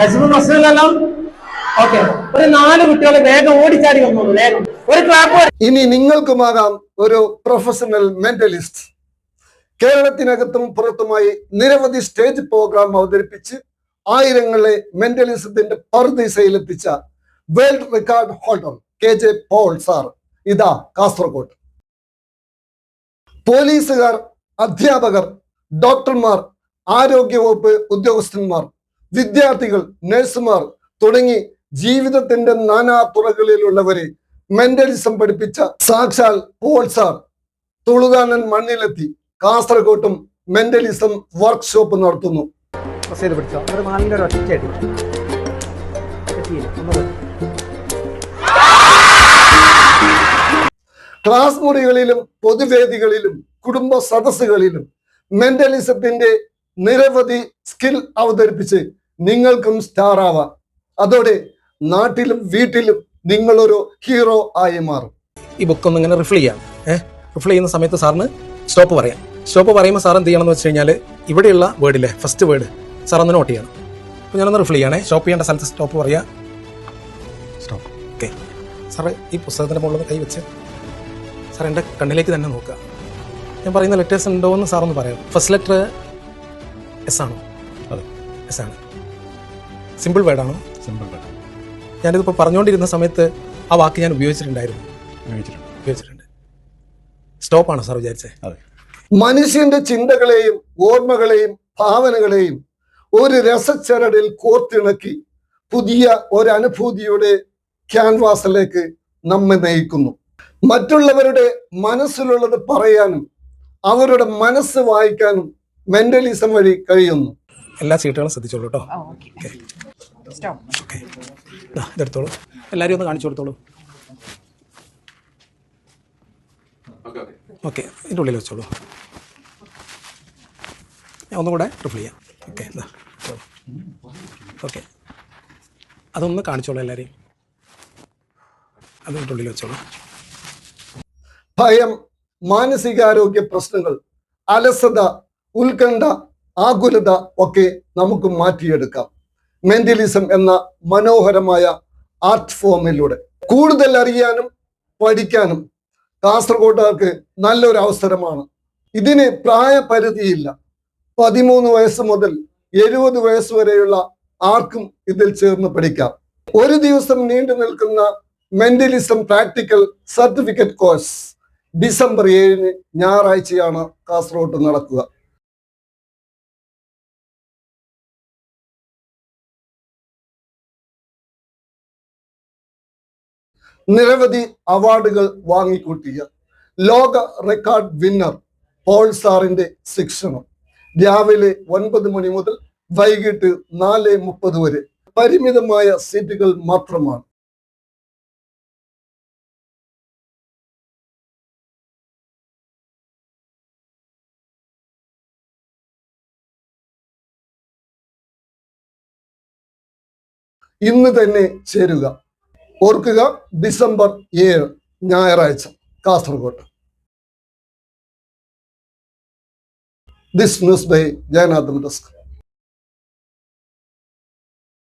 ഹജ്ബ് പ്രശ്നമില്ലല്ലോ? Okay ഒരു നാല് കുട്ടികൾ വേഗം ഓടിച്ചാടി വന്നോളൂ വേഗം. ഒരു ക്ലാപ്പ് ഇനി നിങ്ങൾക്കുമാകാം ഒരു പ്രൊഫഷണൽ മെന്റലിസ്റ്റ് കേരളത്തിനകത്തും പുറത്തുമായി നിരവധി സ്റ്റേജ് പ്രോഗ്രാം അവതരിപ്പിച്ച് ആയിരങ്ങളെ മെന്റലിസത്തിന്റെ പറുദിസയിലെത്തിച്ച world record holder K J Paul sir. ഇതാ കാസർഗോഡ്. പോലീസുകാർ അധ്യാപകർ ഡോക്ടർമാർ ആരോഗ്യവകുപ്പ് ഉദ്യോഗസ്ഥന്മാർ വിദ്യാർത്ഥികൾ നഴ്സുമാർ തുടങ്ങി ജീവിതത്തിന്റെ നാനാ തുറകളിലുള്ളവരെ മെന്റലിസം പഠിപ്പിച്ച സാക്ഷാൽ പോൾ സാർ തുളുതാനൻ മണ്ണിലെത്തി കാസർകോട്ടും മെന്റലിസം വർക്ക്ഷോപ്പ് നടത്തുന്നു. ക്ലാസ് മുറികളിലും പൊതുവേദികളിലും കുടുംബ സദസ്സുകളിലും മെന്റലിസത്തിന്റെ നിരവധി സ്കിൽ അവതരിപ്പിച്ച് നിങ്ങൾക്കും സ്റ്റാർ ആവാം. അതോടെ നാട്ടിലും വീട്ടിലും നിങ്ങളൊരു ഹീറോ ആയി മാറും. ഈ ബുക്ക് ഒന്ന് ഇങ്ങനെ റിഫിൽ ചെയ്യാം. ഏഹ് റിഫിൽ ചെയ്യുന്ന സമയത്ത് സാറിന് സ്റ്റോപ്പ് പറയാം. സ്റ്റോപ്പ് പറയുമ്പോൾ സാർ എന്ത് ചെയ്യണം എന്ന് വെച്ച് കഴിഞ്ഞാൽ ഇവിടെയുള്ള വേർഡിലെ ഫസ്റ്റ് വേർഡ് സാർ ഒന്ന് നോട്ട് ചെയ്യണം. അപ്പോൾ ഞാനൊന്ന് റിഫിൽ ചെയ്യണേ. സ്റ്റോപ്പ് ചെയ്യേണ്ട സ്ഥലത്ത് സ്റ്റോപ്പ് പറയാം. സ്റ്റോപ്പ് ഓക്കെ സാറ് ഈ പുസ്തകത്തിന്റെ മുകളിൽ കൈ വെച്ച് സാർ എന്റെ കണ്ണിലേക്ക് തന്നെ നോക്കുക. ഞാൻ പറയുന്ന ലെറ്റേഴ്സ് ഉണ്ടോ എന്ന് സാറൊന്ന് പറയാം. ഫസ്റ്റ് ലെറ്റർ എസ് ആണോ. എസ് ആണ് സിമ്പിൾ വേർഡാണോ സിമ്പിൾ വേർഡ് ഞാനിതിപ്പോൾ പറഞ്ഞുകൊണ്ടിരുന്ന സമയത്ത് ആ വാക്ക് ഞാൻ ഉപയോഗിച്ചിട്ടുണ്ടായിരുന്നു. ഉപയോഗിച്ചിട്ടുണ്ട്. ഉപയോഗിച്ചിട്ടുണ്ട്. സ്റ്റോപ്പാണോ സാർ വിചാരിച്ചേ? അതെ. മനുഷ്യന്റെ ചിന്തകളെയും ഓർമ്മകളെയും ഭാവനകളെയും ഒരു രസച്ചരടിൽ കോർത്തിണക്കി പുതിയ ഒരു അനുഭൂതിയുടെ ക്യാൻവാസിലേക്ക് നമ്മെ നയിക്കുന്നു. മറ്റുള്ളവരുടെ മനസ്സിലുള്ളത് പറയാനും അവരുടെ മനസ്സ് വായിക്കാനും മെന്റലിസം വഴി കഴിയുന്നു. എല്ലാ സീറ്റുകളും ശ്രദ്ധിച്ചോളൂ കേട്ടോ. ഓക്കെ. ഇതെടുത്തോളൂ. എല്ലാവരും ഒന്ന് കാണിച്ചു കൊടുത്തോളൂ. ഓക്കെ ഇതിന്റെ ഉള്ളിൽ വെച്ചോളൂ. ഞാൻ ഒന്നുകൂടെ ട്രിപ്പിൾ ചെയ്യാം. ഓക്കെ എന്താ ഓക്കെ. അതൊന്ന് കാണിച്ചോളൂ എല്ലാവരെയും. അതിന്റെ ഉള്ളിൽ വെച്ചോളൂ. ഭയം മാനസികാരോഗ്യ പ്രശ്നങ്ങൾ അലസത ഉത്കണ്ഠ ആകുലത ഒക്കെ നമുക്ക് മാറ്റിയെടുക്കാം. മെന്റലിസം എന്ന മനോഹരമായ ആർട്ട് ഫോമിലൂടെ കൂടുതൽ അറിയാനും പഠിക്കാനും കാസർഗോട്ടുകാർക്ക് നല്ലൊരു അവസരമാണ്. ഇതിന് പ്രായപരിധിയില്ല. പതിമൂന്ന് വയസ്സ് മുതൽ എഴുപത് വയസ്സ് വരെയുള്ള ആർക്കും ഇതിൽ ചേർന്ന് പഠിക്കാം. ഒരു ദിവസം നീണ്ടു നിൽക്കുന്ന mentalism practical certificate course December ഏഴിന് ഞായറാഴ്ചയാണ് കാസർഗോഡ് നടക്കുക. നിരവധി അവാർഡുകൾ വാങ്ങിക്കൂട്ടിയ ലോക റെക്കോർഡ് വിന്നർ പോൾ സാറിന്റെ ശിക്ഷണം. രാവിലെ ഒൻപത് മണി മുതൽ വൈകിട്ട് നാല് മുപ്പത് വരെ പരിമിതമായ സീറ്റുകൾ മാത്രമാണ്. ഇന്ന് തന്നെ ചേരുക. ഓർക്കുക ഡിസംബർ ഏഴ് ഞായറാഴ്ച Kasaragod. This news by Jayanathan desk